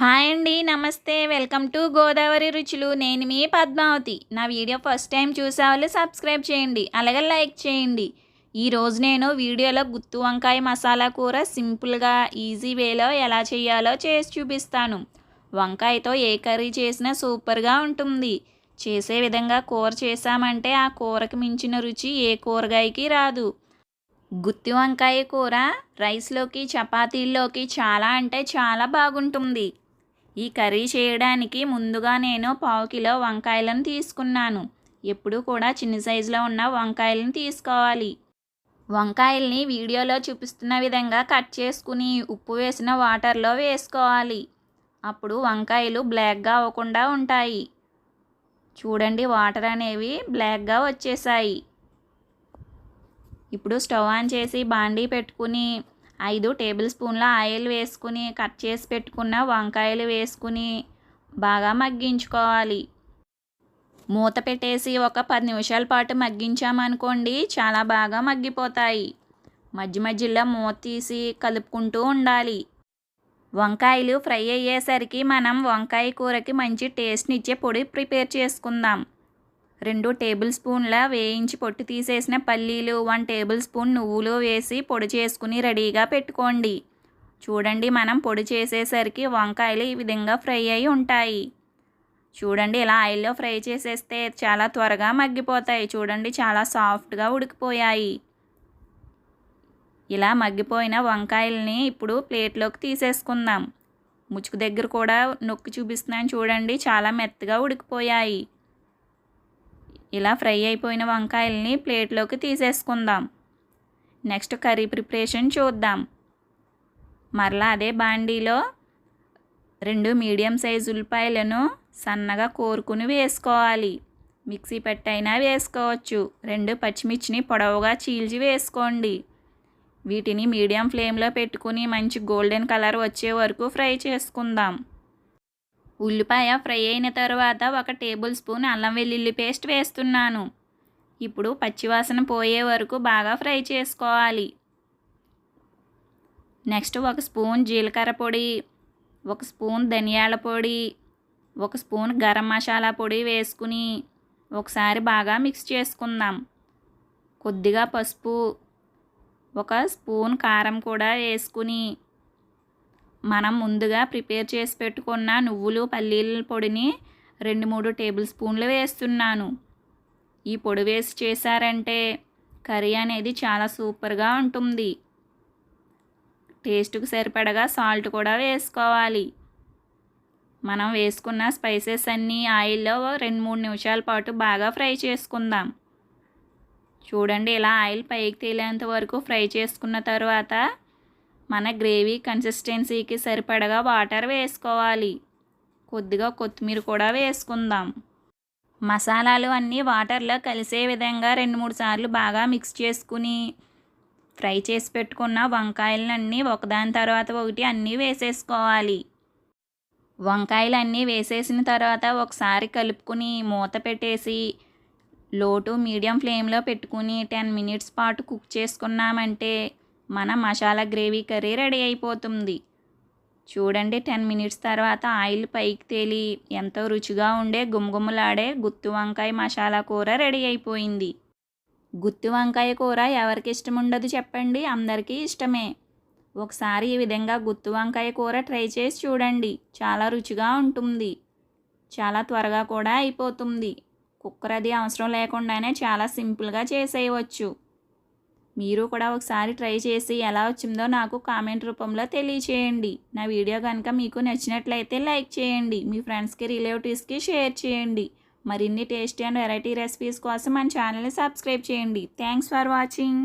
Hi అండి నమస్తే. Welcome to Godavari రుచులు. నేను మీ పద్మావతి. నా వీడియో ఫస్ట్ టైం చూసే వాళ్ళు సబ్స్క్రైబ్ చేయండి అలాగే లైక్ చేయండి. ఈరోజు నేను వీడియోలో గుత్తి వంకాయ మసాలా కూర సింపుల్గా ఈజీ వేలో ఎలా చేయాలో చేసి చూపిస్తాను. వంకాయతో ఏ కర్రీ చేసినా సూపర్గా ఉంటుంది. చేసే విధంగా కూర చేసామంటే ఆ కూరకి మించిన రుచి ఏ కూరగాయకి రాదు. గుత్తి వంకాయ కూర రైస్లోకి చపాతీల్లోకి చాలా అంటే చాలా బాగుంటుంది. ఈ కర్రీ చేయడానికి ముందుగా నేను పావు కిలో వంకాయలను తీసుకున్నాను. ఎప్పుడు కూడా చిన్న సైజులో ఉన్న వంకాయలను తీసుకోవాలి. వంకాయల్ని వీడియోలో చూపిస్తున్న విధంగా కట్ చేసుకుని ఉప్పు వేసిన వాటర్లో వేసుకోవాలి. అప్పుడు వంకాయలు బ్లాక్గా అవ్వకుండా ఉంటాయి. చూడండి వాటర్ అనేవి బ్లాక్గా వచ్చేసాయి. ఇప్పుడు స్టవ్ ఆన్ చేసి బాండీ పెట్టుకుని ఐదు టేబుల్ స్పూన్ల ఆయిల్ వేసుకుని కట్ చేసి పెట్టుకున్న వంకాయలు వేసుకుని బాగా మగ్గించుకోవాలి. మూత పెట్టేసి ఒక పది నిమిషాల పాటు మగ్గించామనుకోండి చాలా బాగా మగ్గిపోతాయి. మధ్య మధ్యలో మూత తీసి కలుపుకుంటూ ఉండాలి. వంకాయలు ఫ్రై అయ్యేసరికి మనం వంకాయ కూరకి మంచి టేస్ట్నిచ్చే పొడి ప్రిపేర్ చేసుకుందాం. రెండు టేబుల్ స్పూన్ల వేయించి పొట్టు తీసేసిన పల్లీలు వన్ టేబుల్ స్పూన్ నువ్వులు వేసి పొడి చేసుకుని రెడీగా పెట్టుకోండి. చూడండి మనం పొడి చేసేసరికి వంకాయలు ఈ విధంగా ఫ్రై అయి ఉంటాయి. చూడండి ఇలా ఆయిల్లో ఫ్రై చేసేస్తే చాలా త్వరగా మగ్గిపోతాయి. చూడండి చాలా సాఫ్ట్గా ఉడికిపోయాయి. ఇలా మగ్గిపోయిన వంకాయల్ని ఇప్పుడు ప్లేట్లోకి తీసేసుకుందాం. ముచ్చుకు దగ్గర కూడా నొక్కి చూపిస్తున్నాను చూడండి చాలా మెత్తగా ఉడికిపోయాయి. ఇలా ఫ్రై అయిపోయిన వంకాయల్ని ప్లేట్లోకి తీసేసుకుందాం. నెక్స్ట్ కర్రీ ప్రిపరేషన్ చూద్దాం. మరలా అదే బాండీలో రెండు మీడియం సైజు ఉల్లిపాయలను సన్నగా కోరుకుని వేసుకోవాలి. మిక్సీ పెట్టైనా వేసుకోవచ్చు. రెండు పచ్చిమిర్చిని పొడవుగా చీల్చి వేసుకోండి. వీటిని మీడియం ఫ్లేమ్లో పెట్టుకుని మంచి గోల్డెన్ కలర్ వచ్చే వరకు ఫ్రై చేసుకుందాం. ఉల్లిపాయ ఫ్రై అయిన తర్వాత ఒక టేబుల్ స్పూన్ అల్లం వెల్లుల్లి పేస్ట్ వేస్తున్నాను. ఇప్పుడు పచ్చివాసన పోయే వరకు బాగా ఫ్రై చేసుకోవాలి. నెక్స్ట్ ఒక స్పూన్ జీలకర్ర పొడి ఒక స్పూన్ ధనియాల పొడి ఒక స్పూన్ గరం మసాలా పొడి వేసుకుని ఒకసారి బాగా మిక్స్ చేసుకుందాం. కొద్దిగా పసుపు ఒక స్పూన్ కారం కూడా వేసుకుని మనం ముందుగా ప్రిపేర్ చేసి పెట్టుకున్న నువ్వులు పల్లీల పొడిని రెండు మూడు టేబుల్ స్పూన్లు వేస్తున్నాను. ఈ పొడి వేసి చేశారంటే కర్రీ అనేది చాలా సూపర్గా ఉంటుంది. టేస్ట్కి సరిపడగా సాల్ట్ కూడా వేసుకోవాలి. మనం వేసుకున్న స్పైసెస్ అన్నీ ఆయిల్లో రెండు మూడు నిమిషాల పాటు బాగా ఫ్రై చేసుకుందాం. చూడండి ఇలా ఆయిల్ పైకి తేలేంత వరకు ఫ్రై చేసుకున్న తర్వాత మన గ్రేవీ కన్సిస్టెన్సీకి సరిపడగా వాటర్ వేసుకోవాలి. కొద్దిగా కొత్తిమీర కూడా వేసుకుందాం. మసాలాలు అన్నీ వాటర్లో కలిసే విధంగా రెండు మూడు సార్లు బాగా మిక్స్ చేసుకుని ఫ్రై చేసి పెట్టుకున్న వంకాయలన్నీ ఒకదాని తర్వాత ఒకటి అన్నీ వేసేసుకోవాలి. వంకాయలు అన్నీ వేసేసిన తర్వాత ఒకసారి కలుపుకుని మూత పెట్టేసి లో టు మీడియం ఫ్లేమ్లో పెట్టుకుని టెన్ మినిట్స్ పాటు కుక్ చేసుకున్నామంటే మన మసాలా గ్రేవీ కర్రీ రెడీ అయిపోతుంది. చూడండి టెన్ మినిట్స్ తర్వాత ఆయిల్ పైకి తేలి ఎంతో రుచిగా ఉండే గుమగుమలాడే గుత్తి వంకాయ మసాలా కూర రెడీ అయిపోయింది. గుత్తి వంకాయ కూర ఎవరికి ఇష్టం ఉండదు చెప్పండి అందరికీ ఇష్టమే. ఒకసారి ఈ విధంగా గుత్తి వంకాయ కూర ట్రై చేసి చూడండి చాలా రుచిగా ఉంటుంది. చాలా త్వరగా కూడా అయిపోతుంది. కుక్కర్ అది అవసరం లేకుండానే చాలా సింపుల్గా చేసేయవచ్చు. మీరు కూడా ఒకసారి ట్రై చేసి ఎలా వచ్చిందో నాకు కామెంట్ రూపంలో తెలియచేయండి. నా వీడియో కనుక మీకు నచ్చినట్లయితే లైక్ చేయండి. మీ ఫ్రెండ్స్కి రిలేటివ్స్కి షేర్ చేయండి. మరిన్ని టేస్టీ అండ్ వెరైటీ రెసిపీస్ కోసం మన ఛానల్ని సబ్స్క్రైబ్ చేయండి. Thanks for watching.